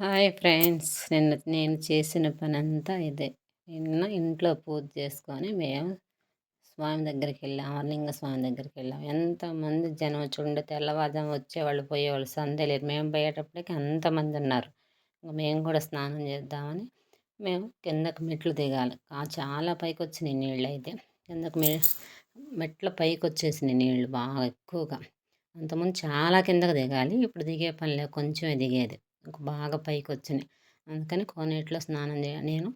Hi friends. నిన్న నేను చేసిన పని అంతా ఇదే. నిన్న ఇంట్లో పూజ చేసుకొని మేము స్వామి దగ్గరికి వెళ్ళాం. లింగ స్వామి దగ్గరికి వెళ్ళాం. ఎంతమంది జనం వచ్చి ఉండే తెల్లవారుజాము వచ్చేవాళ్ళు పోయేవాళ్ళు సందే లేరు మేము పోయేటప్పటికి అంతమంది ఉన్నారు. ఇంకా మేము కూడా స్నానం చేద్దామని మేము కిందకు మెట్లు దిగాలి. చాలా పైకి వచ్చినాయి నీళ్ళు అయితే. కిందకు మె మెట్ల పైకి వచ్చేసినాయి నీళ్ళు బాగా ఎక్కువగా. అంతకుముందు చాలా కిందకు దిగాలి. ఇప్పుడు దిగే పనిలే కొంచెమే దిగేది. బాగా పైకి వచ్చినాయి అందుకని కోనేటిలో స్నానం చేయ నేను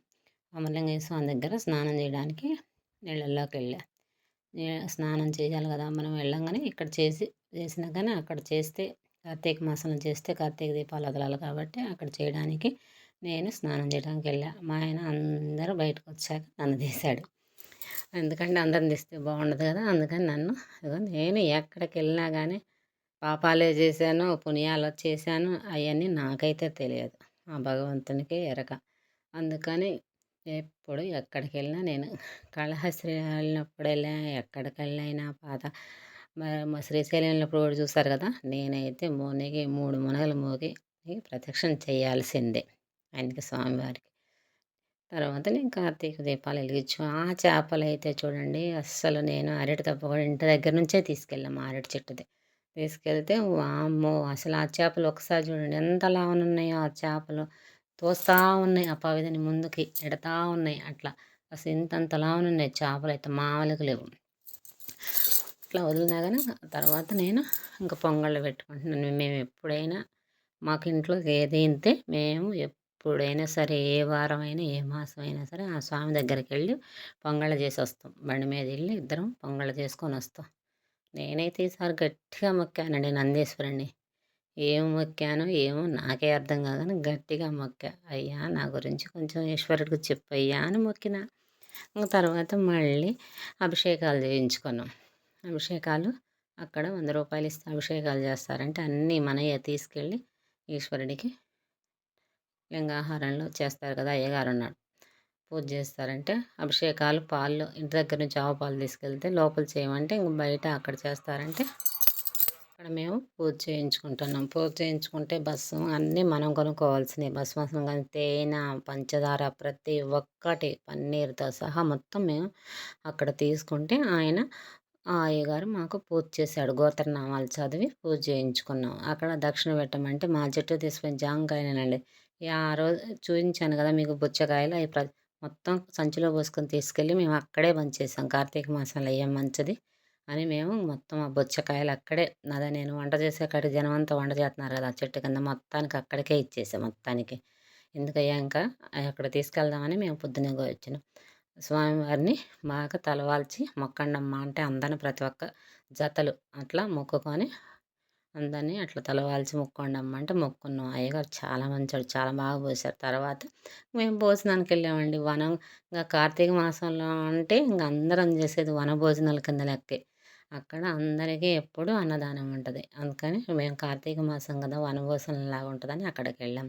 అమలింగయ్య స్వామి దగ్గర స్నానం చేయడానికి నీళ్ళల్లోకి వెళ్ళా స్నానం చేయాలి కదా మనం వెళ్ళంగానే ఇక్కడ చేసి చేసినా కానీ అక్కడ చేస్తే కార్తీక మాసంలో చేస్తే కార్తీక దీపాలు వదలాలి కాబట్టి అక్కడ చేయడానికి నేను స్నానం చేయడానికి వెళ్ళా. మా ఆయన అందరూ బయటకు వచ్చాక నన్ను తీశాడు. ఎందుకంటే అందరిని తీస్తే బాగుండదు కదా అందుకని నన్ను నేను ఎక్కడికి వెళ్ళినా కానీ పాపాలే చేశాను పుణ్యాలు చేశాను అవన్నీ నాకైతే తెలియదు. ఆ భగవంతునికి ఎరక. అందుకని ఎప్పుడు ఎక్కడికి వెళ్ళినా నేను కళహస్త్రి వెళ్ళినప్పుడు వెళ్ళా ఎక్కడికి వెళ్ళినా పాత మా శ్రీశైలం వెళ్ళినప్పుడు కూడా చూస్తారు కదా నేనైతే మునిగి మూడు మునగలు మోగి ప్రదక్షిణ చేయాల్సిందే ఆయనకి స్వామివారికి. తర్వాత నేను కార్తీక దీపాలు వెలిగించు ఆ చేపలు అయితే చూడండి అస్సలు నేను అరటి తప్ప కూడా ఇంటి దగ్గర నుంచే తీసుకెళ్ళాము అరటి చెట్టుది. తీసుకెళ్తే వామ్మో! అసలు ఆ చేపలు ఒకసారి చూడండి. ఎంత లావునున్నాయో ఆ చేపలు. తోస్తూ ఉన్నాయి ఆ పవిదని ముందుకి ఎడతా ఉన్నాయి అట్లా. అసలు ఇంతంత లావునున్నాయి చేపలు అయితే మామూలుగా లేవు. అట్లా వదిలినా కానీ తర్వాత నేను ఇంకా పొంగళ్ళు పెట్టుకుంటున్నాను. మేము ఎప్పుడైనా మాకు ఇంట్లో ఏది ఇంతే మేము ఎప్పుడైనా సరే ఏ వారం అయినా ఏ మాసం అయినా సరే ఆ స్వామి దగ్గరికి వెళ్ళి పొంగళ్ళు చేసి వస్తాం. బండి మీద వెళ్ళి ఇద్దరం పొంగళ్ళు చేసుకొని వస్తాం. నేనైతే ఈసారి గట్టిగా మొక్కానండి నందీశ్వరుణ్ణి. ఏం మొక్కానో ఏమో నాకే అర్థం కాదని గట్టిగా మొక్కా. అయ్యా నా గురించి కొంచెం ఈశ్వరుడికి చెప్పయ్యా అని మొక్కిన. తర్వాత మళ్ళీ అభిషేకాలు చేయించుకున్నాం. అభిషేకాలు అక్కడ వంద రూపాయలు ఇస్తే అభిషేకాలు చేస్తారంటే అన్నీ మనయ్య తీసుకెళ్ళి ఈశ్వరుడికి లింగాహారంలో చేస్తారు కదా అయ్యగారు ఉన్నాడు పూజ చేస్తారంటే అభిషేకాలు పాలు ఇంటి దగ్గర నుంచి ఆవు పాలు తీసుకెళ్తే లోపల చేయమంటే ఇంక బయట అక్కడ చేస్తారంటే అక్కడ మేము పూజ చేయించుకుంటున్నాం. పూజ చేయించుకుంటే బస్సు అన్నీ మనం కొనుక్కోవాల్సినవి. బస్సు మాసం కానీ తేనె పంచదార ప్రతి ఒక్కటి పన్నీర్తో సహా మొత్తం మేము అక్కడ తీసుకుంటే ఆయన ఆ అయ్యగారు మాకు పూజ చేశాడు. గోత్రనామాలు చదివి పూజ చేయించుకున్నాం. అక్కడ దక్షిణ పెట్టమంటే మా చెట్టు తీసుకుని జాంకాయనండి ఆ రోజు చూపించాను కదా మీకు బుచ్చకాయలు అవి ప్ర మొత్తం సంచిలో పోసుకొని తీసుకెళ్ళి మేము అక్కడే పంచేసాం కార్తీక మాసంలో ఏం మంచిది అని మేము మొత్తం ఆ బొచ్చకాయలు అక్కడే అదే నేను వంట చేసే కాడికి జనం అంతా వంట చేస్తున్నారు కదా చెట్టు కింద మొత్తానికి అక్కడికే ఇచ్చేసాం మొత్తానికి. ఎందుకయ్యాక అక్కడ తీసుకెళ్దామని మేము పొద్దున్నే వచ్చినాం స్వామివారిని బాగా తలవాల్చి మొక్కండమ్మ అంటే అందరిని ప్రతి ఒక్క జతలు అట్లా మొక్కుకొని అందని అట్లా తలవాల్చి మొక్కండి అమ్మంటే మొక్కున్నాం. అయ్యగారు చాలా మంచాడు చాలా బాగా పోసారు. తర్వాత మేము భోజనానికి వెళ్ళామండి. వనం ఇంకా కార్తీక మాసంలో అంటే ఇంక అందరం చేసేది వన భోజనాల కింద లెక్కే. అక్కడ అందరికీ ఎప్పుడూ అన్నదానం ఉంటుంది. అందుకని మేము కార్తీక మాసం కదా వనభోజనం లాగా ఉంటుందని అక్కడికి వెళ్ళాం.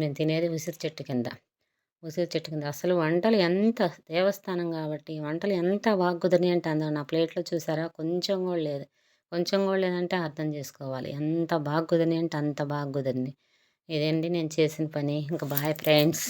మేము తినేది ఉసిరి చెట్టు కింద. ఉసిరి చెట్టు కింద. అసలు వంటలు ఎంత దేవస్థానం కాబట్టి వంటలు ఎంత బాగా కుదిరినాయి అంటే అందరూ నా ప్లేట్లో చూసారా? కొంచెం కూడా లేదు. కొంచెం కూడా లేదంటే అర్థం చేసుకోవాలి. ఎంత బాగా కుదిరినాయి అంటే అంత బాగా కుదిరినాయి ఇదండి నేను చేసిన పని? ఇంకా బాయ్ ఫ్రెండ్స్